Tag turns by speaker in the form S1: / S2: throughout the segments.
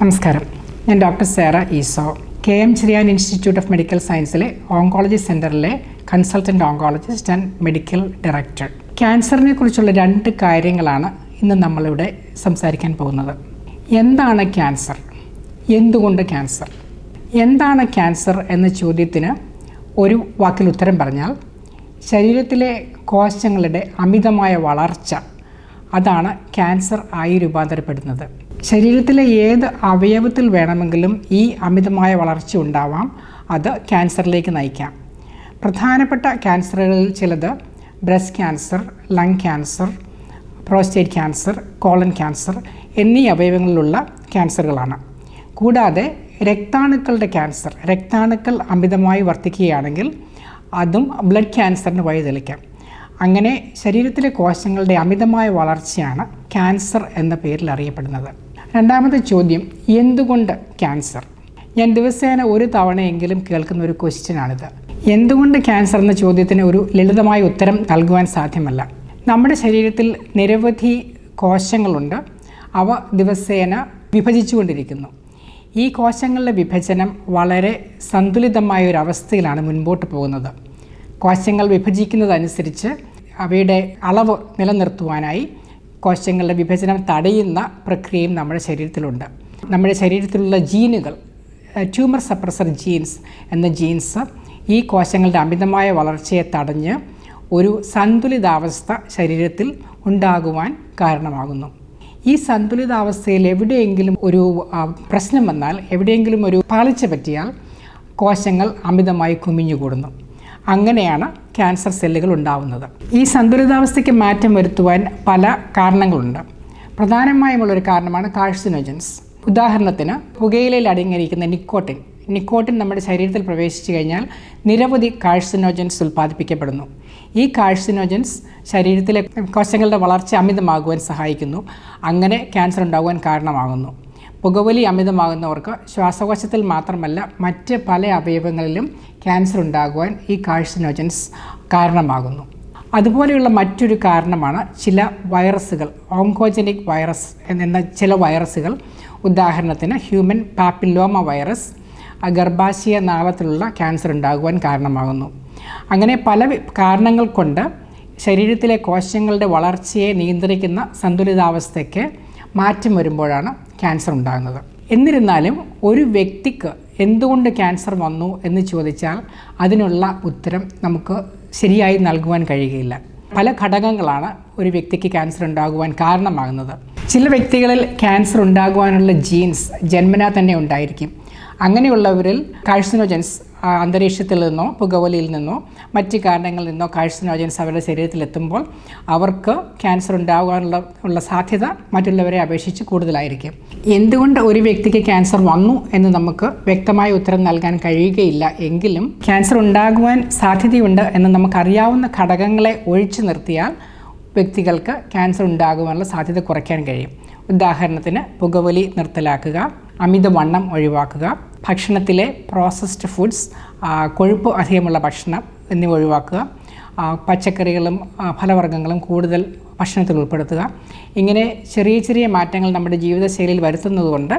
S1: നമസ്കാരം. ഞാൻ doctor Sera Easo. K M Cherian institute of medical സയൻസിലെ oncology സെന്ററിലെ consultant oncologist and medical director. ക്യാൻസറിനെ കുറിച്ചുള്ള രണ്ട് കാര്യങ്ങളാണ് ഇന്ന് നമ്മളിവിടെ സംസാരിക്കാൻ പോകുന്നത്. എന്താണ് ക്യാൻസർ? എന്തുകൊണ്ട് ക്യാൻസർ? എന്താണ് ക്യാൻസർ എന്ന ചോദ്യത്തിന് ഒരു വാക്കിൽ ഉത്തരം പറഞ്ഞാൽ ശരീരത്തിലെ കോശങ്ങളുടെ അമിതമായ വളർച്ച അതാണ് ക്യാൻസർ ആയി രൂപാന്തരപ്പെടുന്നത്. ശരീരത്തിലെ ഏത് അവയവത്തിൽ വേണമെങ്കിലും ഈ അമിതമായ വളർച്ച ഉണ്ടാവാം. അത് ക്യാൻസറിലേക്ക് നയിക്കാം. പ്രധാനപ്പെട്ട ക്യാൻസറുകളിൽ ചിലത് breast cancer lung cancer prostate cancer colon cancer എന്നീ അവയവങ്ങളിലുള്ള ക്യാൻസറുകളാണ്. കൂടാതെ രക്താണുക്കളുടെ ക്യാൻസർ രക്താണുക്കൾ അമിതമായി വർദ്ധിക്കുകയാണെങ്കിൽ അതും ബ്ലഡ് ക്യാൻസറിന് വഴിതെളിക്കാം അങ്ങനെ ശരീരത്തിലെ കോശങ്ങളുടെ അമിതമായ വളർച്ചയാണ് ക്യാൻസർ എന്ന പേരിൽ അറിയപ്പെടുന്നത്. രണ്ടാമത്തെ ചോദ്യം എന്തുകൊണ്ട് ക്യാൻസർ? ഞാൻ ദിവസേന ഒരു തവണയെങ്കിലും കേൾക്കുന്ന ഒരു ക്വസ്റ്റ്യനാണിത്. എന്തുകൊണ്ട് ക്യാൻസർ എന്ന ചോദ്യത്തിന് ഒരു ലളിതമായ ഉത്തരം നൽകുവാൻ സാധ്യമല്ല? നമ്മുടെ ശരീരത്തിൽ നിരവധി കോശങ്ങളുണ്ട്. അവ ദിവസേന വിഭജിച്ചുകൊണ്ടിരിക്കുന്നു. ഈ കോശങ്ങളുടെ വിഭജനം വളരെ സന്തുലിതമായ ഒരു അവസ്ഥയിലാണ് മുൻപോട്ട് പോകുന്നത്. കോശങ്ങൾ വിഭജിക്കുന്നതനുസരിച്ച് അവയുടെ അളവ് നിലനിർത്തുവാനായി കോശങ്ങളുടെ വിഭജനം തടയുന്ന പ്രക്രിയയും നമ്മുടെ ശരീരത്തിലുണ്ട്. നമ്മുടെ ശരീരത്തിലുള്ള ജീനുകൾ ട്യൂമർ സപ്രസർ ജീൻസ് എന്ന ജീൻസ് ഈ കോശങ്ങളുടെ അമിതമായ വളർച്ചയെ തടഞ്ഞ് ഒരു സന്തുലിതാവസ്ഥ ശരീരത്തിൽ ഉണ്ടാകുവാൻ കാരണമാകുന്നു. ഈ സന്തുലിതാവസ്ഥയിൽ എവിടെയെങ്കിലും ഒരു പ്രശ്നം വന്നാൽ എവിടെയെങ്കിലും ഒരു പാളിച്ച പറ്റിയാൽ കോശങ്ങൾ അമിതമായി കുമിഞ്ഞുകൂടുന്നു. അങ്ങനെയാണ് ക്യാൻസർ സെല്ലുകൾ ഉണ്ടാവുന്നത്. ഈ സന്തുലിതാവസ്ഥയ്ക്ക് മാറ്റം വരുത്തുവാൻ പല കാരണങ്ങളുണ്ട്. പ്രധാനമായുമുള്ളൊരു കാരണമാണ് കാഴ്സിനോജൻസ് ഉദാഹരണത്തിന് പുകയിലയിൽ അടങ്ങിയിരിക്കുന്ന നിക്കോട്ടിൻ. നിക്കോട്ടിൻ നമ്മുടെ ശരീരത്തിൽ പ്രവേശിച്ചു കഴിഞ്ഞാൽ നിരവധി കാഴ്സിനോജൻസ് ഉൽപ്പാദിപ്പിക്കപ്പെടുന്നു. ഈ കാഴ്സിനോജൻസ് ശരീരത്തിലെ കോശങ്ങളുടെ വളർച്ച അമിതമാകുവാൻ സഹായിക്കുന്നു. അങ്ങനെ ക്യാൻസർ ഉണ്ടാകുവാൻ കാരണമാകുന്നു. പുകവലി അമിതമാകുന്നവർക്ക് ശ്വാസകോശത്തിൽ മാത്രമല്ല മറ്റ് പല അവയവങ്ങളിലും ക്യാൻസർ ഉണ്ടാകുവാൻ ഈ കാഴ്സിനോജൻസ് കാരണമാകുന്നു. അതുപോലെയുള്ള മറ്റൊരു കാരണമാണ് ചില വൈറസുകൾ ഓങ്കോജനിക് വൈറസ് എന്ന ചില വൈറസുകൾ. ഉദാഹരണത്തിന് ഹ്യൂമൻ പാപ്പിലോമ വൈറസ് ഗർഭാശയ നാളത്തിലുള്ള ക്യാൻസർ ഉണ്ടാകുവാൻ കാരണമാകുന്നു. അങ്ങനെ പല കാരണങ്ങൾ കൊണ്ട് ശരീരത്തിലെ കോശങ്ങളുടെ വളർച്ചയെ നിയന്ത്രിക്കുന്ന സന്തുലിതാവസ്ഥയ്ക്ക് മാറ്റം വരുമ്പോഴാണ് ക്യാൻസർ ഉണ്ടാകുന്നത്. എന്നിരുന്നാലും ഒരു വ്യക്തിക്ക് എന്തുകൊണ്ട് ക്യാൻസർ വന്നു എന്ന് ചോദിച്ചാൽ അതിനുള്ള ഉത്തരം നമുക്ക് ശരിയായി നൽകുവാൻ കഴിയുകയില്ല. പല ഘടകങ്ങളാണ് ഒരു വ്യക്തിക്ക് ക്യാൻസർ ഉണ്ടാകുവാൻ കാരണമാകുന്നത്. ചില വ്യക്തികളിൽ ക്യാൻസർ ഉണ്ടാകുവാനുള്ള ജീൻസ് ജന്മനാ തന്നെ ഉണ്ടായിരിക്കും. അങ്ങനെയുള്ളവരിൽ കാഴ്സിനോജൻസ് അന്തരീക്ഷത്തിൽ നിന്നോ പുകവലിയിൽ നിന്നോ മറ്റ് കാരണങ്ങളിൽ നിന്നോ കാഴ്സിനോജൻസ് അവരുടെ ശരീരത്തിലെത്തുമ്പോൾ അവർക്ക് ക്യാൻസർ ഉണ്ടാകാനുള്ള ഉള്ള സാധ്യത മറ്റുള്ളവരെ അപേക്ഷിച്ച് കൂടുതലായിരിക്കും. എന്തുകൊണ്ട് ഒരു വ്യക്തിക്ക് ക്യാൻസർ വന്നു എന്ന് നമുക്ക് വ്യക്തമായ ഉത്തരം നൽകാൻ കഴിയുകയില്ല എങ്കിലും ക്യാൻസർ ഉണ്ടാകുവാൻ സാധ്യതയുണ്ട് എന്ന് നമുക്കറിയാവുന്ന ഘടകങ്ങളെ ഒഴിച്ചു നിർത്തിയാൽ വ്യക്തികൾക്ക് ക്യാൻസർ ഉണ്ടാകുവാനുള്ള സാധ്യത കുറയ്ക്കാൻ കഴിയും. ഉദാഹരണത്തിന് പുകവലി നിർത്തലാക്കുക അമിതവണ്ണം ഒഴിവാക്കുക ഭക്ഷണത്തിലെ പ്രോസസ്ഡ് ഫുഡ്സ് കൊഴുപ്പ് അധികമുള്ള ഭക്ഷണം എന്നിവ ഒഴിവാക്കുക പച്ചക്കറികളും ഫലവർഗങ്ങളും കൂടുതൽ ഭക്ഷണത്തിൽ ഉൾപ്പെടുത്തുക. ഇങ്ങനെ ചെറിയ ചെറിയ മാറ്റങ്ങൾ നമ്മുടെ ജീവിതശൈലിയിൽ വരുത്തുന്നതുകൊണ്ട്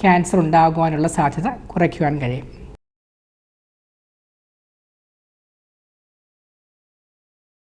S1: ക്യാൻസർ ഉണ്ടാകുവാനുള്ള സാധ്യത കുറയ്ക്കുവാൻ കഴിയും.